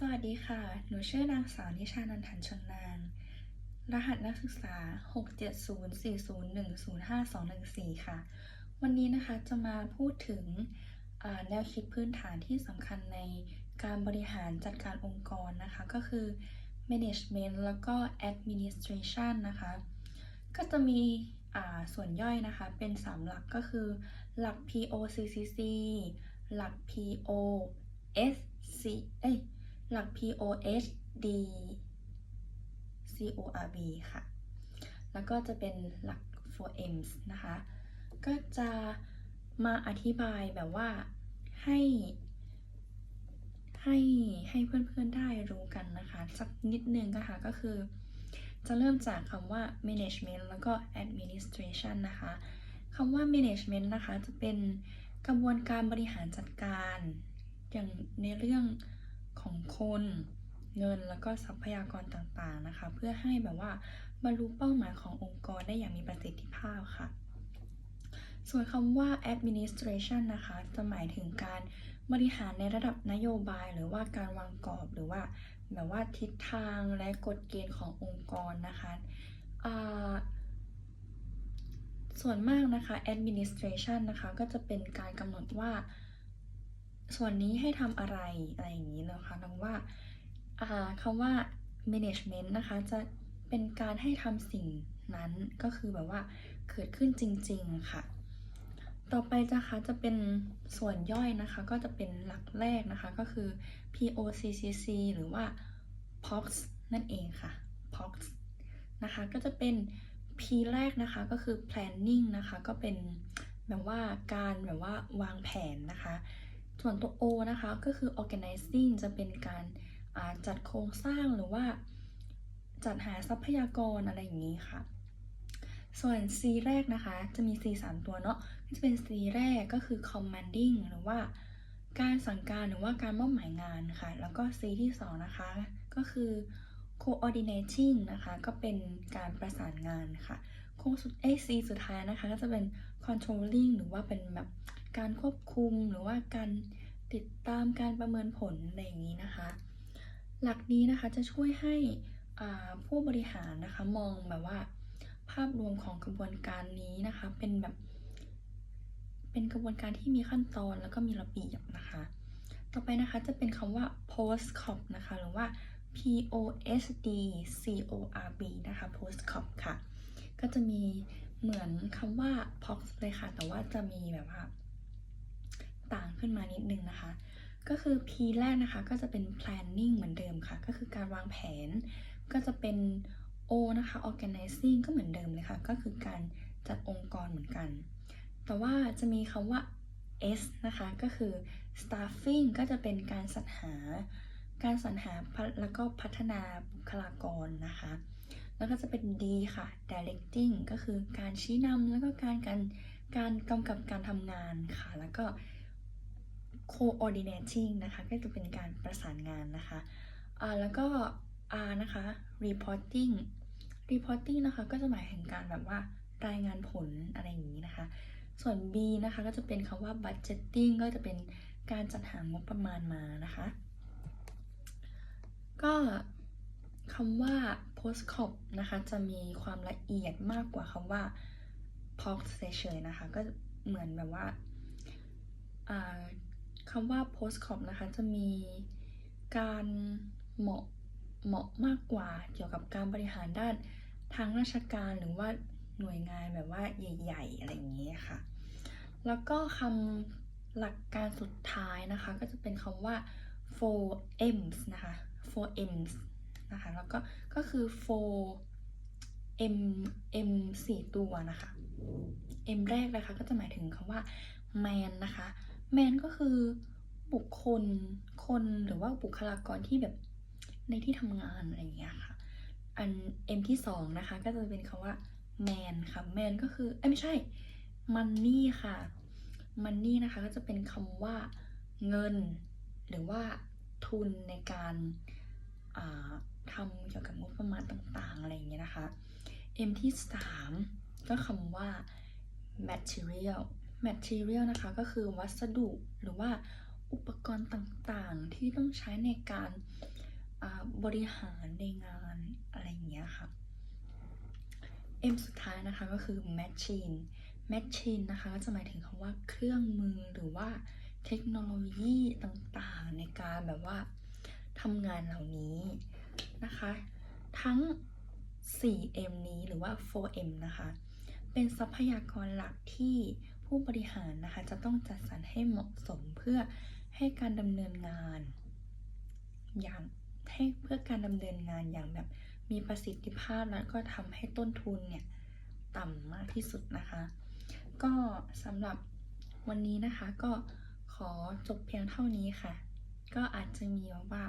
สวัสดีค่ะ หนูชื่อนางสาวนิชานันทันชนนางรหัสนักศึกษา 67040105214 ค่ะ วันนี้นะคะจะมาพูดถึงแนวคิดพื้นฐานที่สำคัญในการบริหารจัดการองค์กรนะคะ ก็คือ management แล้วก็ administration นะคะ ก็จะมีส่วนย่อยนะคะ เป็น3หลักก็คือ หลัก POCCC หลัก POSC เอ้ย หลัก POHD CORB ค่ะ แล้วก็จะเป็นหลัก 4Ms นะคะ ก็จะมาอธิบายแบบว่าให้ ให้ให้เพื่อนๆได้รู้กันนะคะ สักนิดนึงนะคะก็คือ จะเริ่มจากคำว่า management แล้วก็ administration นะคะคำว่า management นะคะ จะเป็นกระบวนการบริหารจัดการ อย่างในเรื่อง ของคนเงินแล้วก็ทรัพยากรต่างๆนะคะ เพื่อให้แบบว่าบรรลุเป้าหมายขององค์กรได้อย่างมีประสิทธิภาพค่ะ ส่วนคำว่า administration นะคะ จะหมายถึงการบริหารในระดับนโยบาย หรือว่าการวางกรอบหรือว่าแบบว่าทิศทางและกฎเกณฑ์ขององค์กรนะคะส่วนมากนะคะ administration นะคะ ก็จะเป็นการกำหนดว่า ส่วนนี้ให้ทำอะไรอะไรอย่างนี้นะคะดังว่าอ่าคำว่า management นะคะ จะเป็นการให้ทำสิ่งนั้นก็คือแบบว่าเกิดขึ้นจริง ๆ ค่ะ ต่อไปนะคะจะเป็นส่วนย่อยนะคะ ก็จะเป็นหลักแรกนะคะ ก็คือ POCCC หรือว่า POX นั่นเองค่ะ POX นะคะ ก็จะเป็น P แรกนะคะก็คือ planning นะคะ ก็เป็นแบบว่าการแบบว่าวางแผนนะคะ ส่วนตัว O นะคะก็คือ organizing จะเป็นการจัดโครงสร้างหรือว่าจัดหาทรัพยากรอะไรอย่างนี้ค่ะ ส่วน C แรกนะคะ จะมี C 3 ตัวเนาะก็จะเป็น C แรกก็คือ commanding หรือว่าการสั่งการหรือว่าการมอบหมายงานค่ะ แล้วก็ C ที่ 2 นะคะ ก็คือ coordinating นะคะ ก็เป็นการประสานงานค่ะ โค้งสุดเอ C สุดท้ายนะคะ ก็จะเป็น controlling หรือว่าเป็นแบบ การควบคุมหรือว่าการติดตามการประเมินผลอะไรอย่างนี้นะคะ หลักนี้นะคะจะช่วยให้ผู้บริหารนะคะมองแบบว่า ภาพรวมของกระบวนการนี้นะคะ เป็นแบบ เป็นกระบวนการที่มีขั้นตอนแล้วก็มีระเบียบนะคะ ต่อไปนะคะจะเป็นคำว่า post cop นะคะ หรือว่า P O S D C O R B นะคะ post cop ค่ะ ก็จะมีเหมือนคำว่า pox เลยค่ะ แต่ว่าจะมีแบบว่า ต่างขึ้นมานิดนึงนะคะ ก็คือ P แรกนะคะก็จะเป็น planning เหมือนเดิมค่ะ ก็คือการวางแผน ก็จะเป็น O นะคะ organizing ก็เหมือนเดิมเลยค่ะ ก็คือการจัดองค์กรเหมือนกัน แต่ว่าจะมีคำว่า S นะคะ ก็คือ staffing ก็จะเป็นการสรรหา การสรรหาแล้วก็พัฒนาบุคลากรนะคะ แล้วก็จะเป็น D ค่ะ directing ก็คือการชี้นำแล้วก็การการการกำกับการทำงานค่ะ แล้วก็ coordinating นะคะก็จะเป็นการประสานงานนะคะอ่าแล้วก็ R นะคะ reporting reporting นะคะก็จะหมายถึงการแบบว่ารายงานผลอะไรอย่างนี้นะคะ ส่วน B นะคะก็จะเป็นคำว่า budgeting ก็จะเป็นการจัดหางบประมาณมานะคะ ก็คำว่า post cop นะคะจะมีความละเอียดมากกว่าคำว่า pox เฉยๆนะคะ ก็เหมือนแบบว่า คำว่า post cop นะคะ จะมีการเหมาะเหมาะมากกว่าเกี่ยวกับการบริหารด้านทางราชการหรือว่าหน่วยงานแบบว่าใหญ่ ๆ อะไรอย่างนี้ค่ะ แล้วก็คำหลักการสุดท้ายนะคะ ก็จะเป็นคำว่า 4Ms นะคะ 4Ms นะคะ แล้วก็ก็คือ4 M M 4ตัวนะคะ M แรกนะคะก็จะหมายถึงคำว่า man นะคะ man ก็คือบุคคลคนหรือว่าบุคลากรที่แบบในที่ทำงานอะไรอย่างเงี้ยค่ะ อัน M ที่สองนะคะ ก็จะเป็นคำว่า man ค่ะ man ก็คือเอ้ไม่ใช่ money ค่ะ money นะคะก็จะเป็นคำว่าเงิน หรือว่าทุนในการทำเกี่ยวกับงบประมาณต่างๆ อะไรอย่างเงี้ยนะคะ M ที่สามก็คำว่า material material นะคะก็คือวัสดุหรือว่าอุปกรณ์ต่างๆ ที่ต้องใช้ในการบริหารในงานอะไรอย่างเงี้ยค่ะ M สุดท้ายนะคะก็คือ machine machine นะคะก็จะหมายถึงคำว่าเครื่องมือหรือว่าเทคโนโลยีต่างๆ ในการแบบว่าทำงานเหล่านี้นะคะ ทั้ง 4M นี้หรือว่า 4M นะคะ เป็นทรัพยากรหลักที่ ผู้บริหารนะคะจะต้องจัดสรรให้เหมาะสมเพื่อให้การดำเนินงาน อย่างให้เพื่อการดำเนินงานอย่างแบบมีประสิทธิภาพแล้วก็ทำให้ต้นทุนเนี่ยต่ำมากที่สุดนะคะ ก็สำหรับวันนี้นะคะก็ขอจบเพียงเท่านี้ค่ะ ก็อาจจะมีว่า